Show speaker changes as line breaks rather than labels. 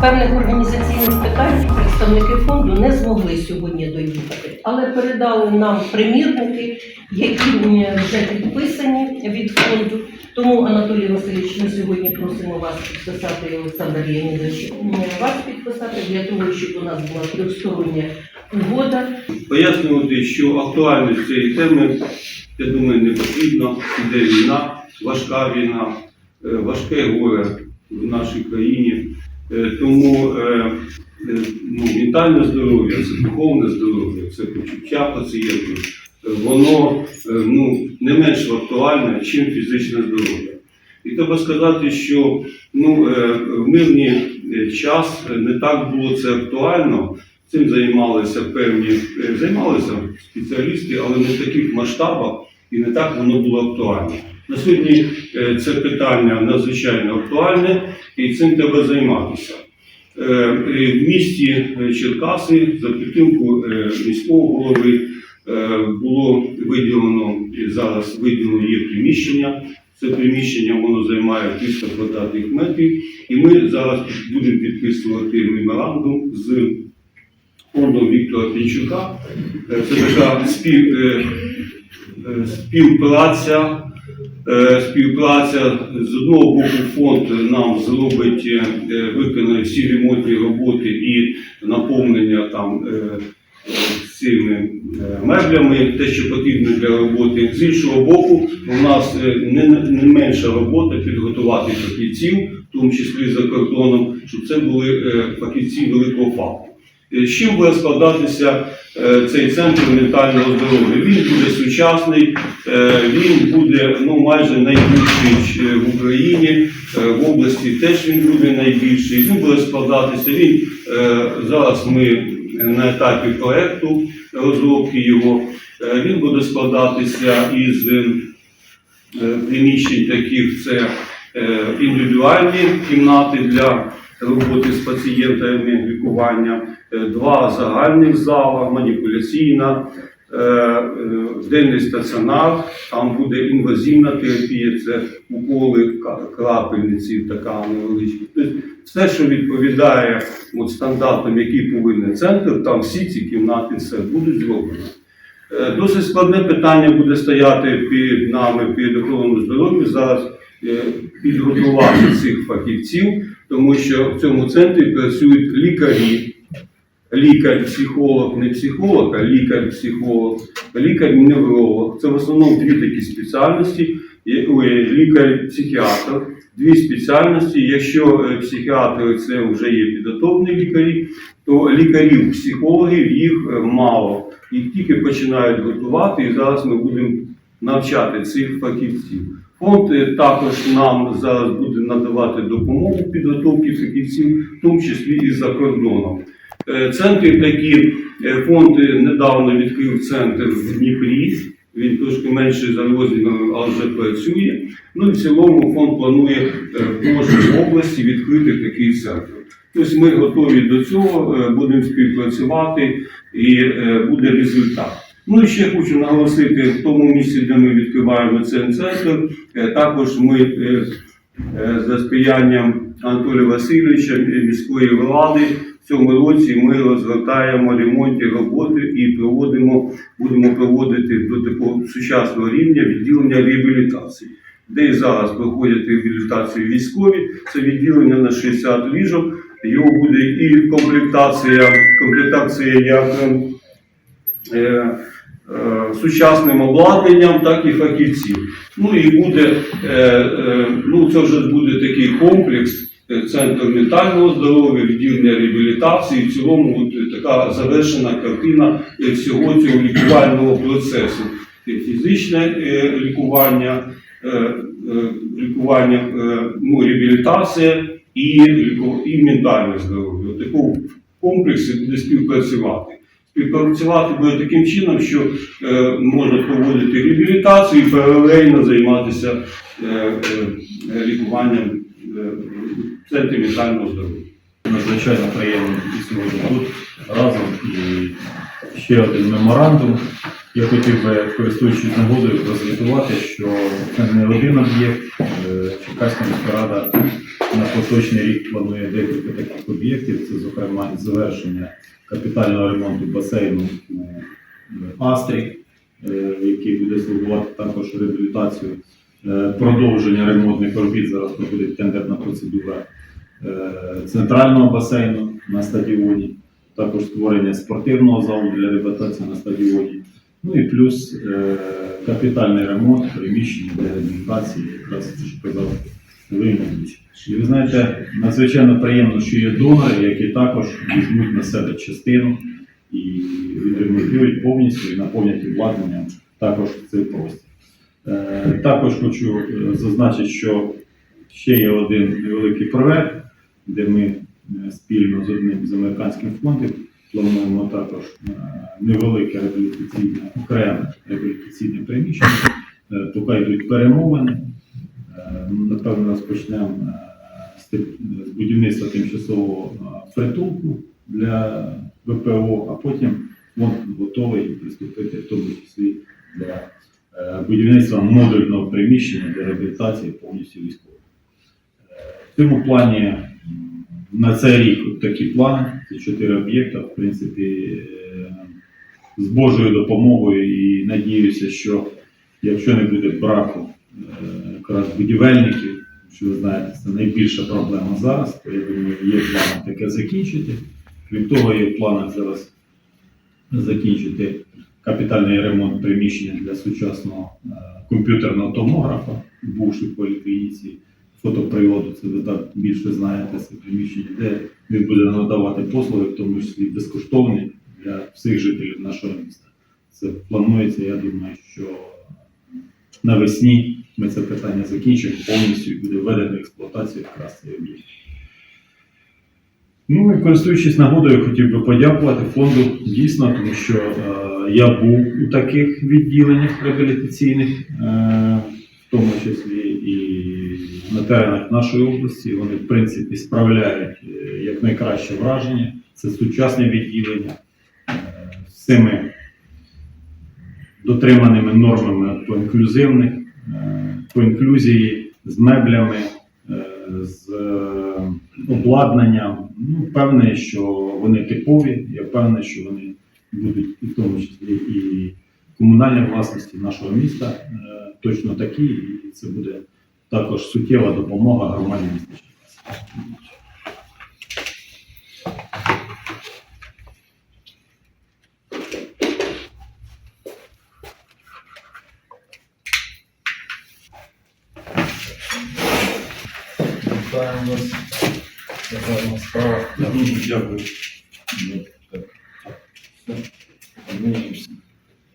певних організаційних питань представники фонду не змогли сьогодні доїхати, але передали нам примірники, які вже підписані від фонду. Тому, Анатолій Васильович, ми сьогодні просимо вас підписати Олександр Леонідович, вас підписати для того, щоб у нас була трьохстороння угода.
Пояснювати, що актуальність цієї теми, я думаю, не потрібно. Іде війна, важка війна, е, важке горе в нашій країні. Е, Тому е, е, ну, ментальне здоров'я, це духовне здоров'я, це почуття пацієнтів, е, воно ну, не менш актуальне, ніж фізичне здоров'я. І треба сказати, що ну, в мирний час не так було це актуально. Цим займалися певні займалися спеціалісти, але не в таких масштабах і не так воно було актуально. На сьогодні е, це питання надзвичайно актуальне і цим треба займатися. Е, В місті е, Черкаси за підтримку міського голови було виділено зараз виділено є приміщення. Це приміщення воно займає 300 квадратних метрів, і ми зараз будемо підписувати меморандум з фондом Віктора Пінчука. Це така спів, співпраця. Е, Співпраця з одного боку фонд нам зробить, е, е, виконає всі ремонтні роботи і наповнення там цими меблями, те, що потрібно для роботи. З іншого боку, у нас не, не менша робота підготувати фахівців, в тому числі за кордоном, щоб це були фахівці великого факту. Е, З чим буде складатися е, цей центр ментального здоров'я? Він буде сучасний, е, він буде ну, майже найбільший в Україні, в області теж він буде найбільший. Він буде складатися. Він зараз ми на етапі проекту розробки його. Він буде складатися із приміщень таких це індивідуальні кімнати для роботи з пацієнтами лікування, е, два загальних зала, маніпуляційна, е, е, денний стаціонар, там буде інвазивна терапія, це уколи, крапельниці, така невеличка. Тобто все, що відповідає от, стандартам, які повинен центр, там всі ці кімнати все будуть зроблені. Досить складне питання буде стояти під нами, під охороною здоров'я. Зараз підготувати цих фахівців, тому що в цьому центрі працюють лікарі, лікар-психолог, не психолог, а лікар-психолог, лікар-невролог. Це в основному дві такі спеціальності. Лікар-психіатр, дві спеціальності. Якщо е, психіатри це вже є підготовлені лікарі, то лікарів-психологів їх е, мало. Їх тільки починають готувати, і зараз ми будемо навчати цих фахівців. Фонд також нам зараз буде надавати допомогу в підготовці фахівців, в тому числі і за кордоном. Е, Центри такі, е, фонд недавно відкрив центр в Дніпрі. Він трошки менший за розміром, але вже працює. Ну і в цілому фонд планує е, в кожній області відкрити такий центр. Тобто ми готові до цього, будемо співпрацювати і буде результат. Ну і ще хочу наголосити, в тому місці, де ми відкриваємо цей центр, е, також ми е, е, за сприянням Анатолія Васильовича міської влади в цьому році ми розгортаємо ремонтні роботи і проводимо, будемо проводити до такого сучасного рівня відділення реабілітації. Де і зараз проходять реабілітацію військові, це відділення на 60 ліжок. Його буде і комплектація, комплектація як е, сучасним обладнанням, так і фахівців. Ну і буде, е, е, ну це вже буде такий комплекс. е, Центр ментального здоров'я, відділення реабілітації, в цілому от, е, така завершена картина е, всього цього лікувального процесу. Е, Фізичне е, лікування, е, е, лікування, е, ну, реабілітація і, і ментальне здоров'я. Такому комплексі буде співпрацювати. Співпрацювати буде таким чином, що е, можна проводити реабілітацію і паралельно займатися е, е, лікуванням е, центрі ментального здоров'я.
Надзвичайно приємно бути сьогодні тут разом і ще один меморандум Я хотів би, користуючись нагодою, прозвітувати, що це не один об'єкт. Е, Черкаська міська рада на поточний рік планує декілька таких об'єктів. Це, зокрема, завершення капітального ремонту басейну е, Астрі, е, який буде слугувати також реабілітацію, Е, продовження ремонтних робіт. Зараз проходить тендерна процедура центрального басейну на стадіоні, також створення спортивного залу для реабілітації на стадіоні. Ну і плюс е, капітальний ремонт приміщення для реабілітації, якраз те, що казав Леонідович. І ви знаєте, надзвичайно приємно, що є донори, які також візьмуть на себе частину і відремонтують повністю і наповнять обладнанням також цей простір. Е, Також хочу е, зазначити, що ще є один невеликий проект, де ми е, спільно з одним з американським фондом плануємо також невелике реабілітаційне, окреме реабілітаційне приміщення. Поки йдуть перемовини. Е, Напевно, розпочнемо е, з будівництва тимчасового е, притулку для ВПО, а потім фонд готовий приступити в тому числі для будівництва модульного приміщення для реабілітації повністю військових. В цьому плані на цей рік такі плани, це чотири об'єкти, в принципі, з Божою допомогою і надіюся, що якщо не буде браку якраз будівельників, що ви знаєте, це найбільша проблема зараз, то я думаю, є плани таке закінчити. Крім того, є в планах зараз закінчити капітальний ремонт приміщення для сучасного е, комп'ютерного томографа бувши в поліклініці фотоприводу. Це ви так більше знаєте це приміщення, де він буде надавати послуги, в тому числі безкоштовні для всіх жителів нашого міста. Це планується, я думаю, що навесні ми це питання закінчимо повністю буде введено експлуатацію якраз цей об'єкт. Ну і користуючись нагодою, хотів би подякувати фонду дійсно, тому що е, я був у таких відділеннях реабілітаційних, е, в тому числі і на теренах нашої області. Вони, в принципі, справляють е, якнайкраще враження. Це сучасне відділення е, з цими дотриманими нормами по інклюзивних, е, по інклюзії, з меблями, е, з е, обладнанням. Ну, впевнений, що вони типові, я впевнений, що вони будуть і в тому числі і комунальної власності нашого міста точно такі, і це буде також суттєва допомога громаді міста
Вітаємо вас.
Дякую.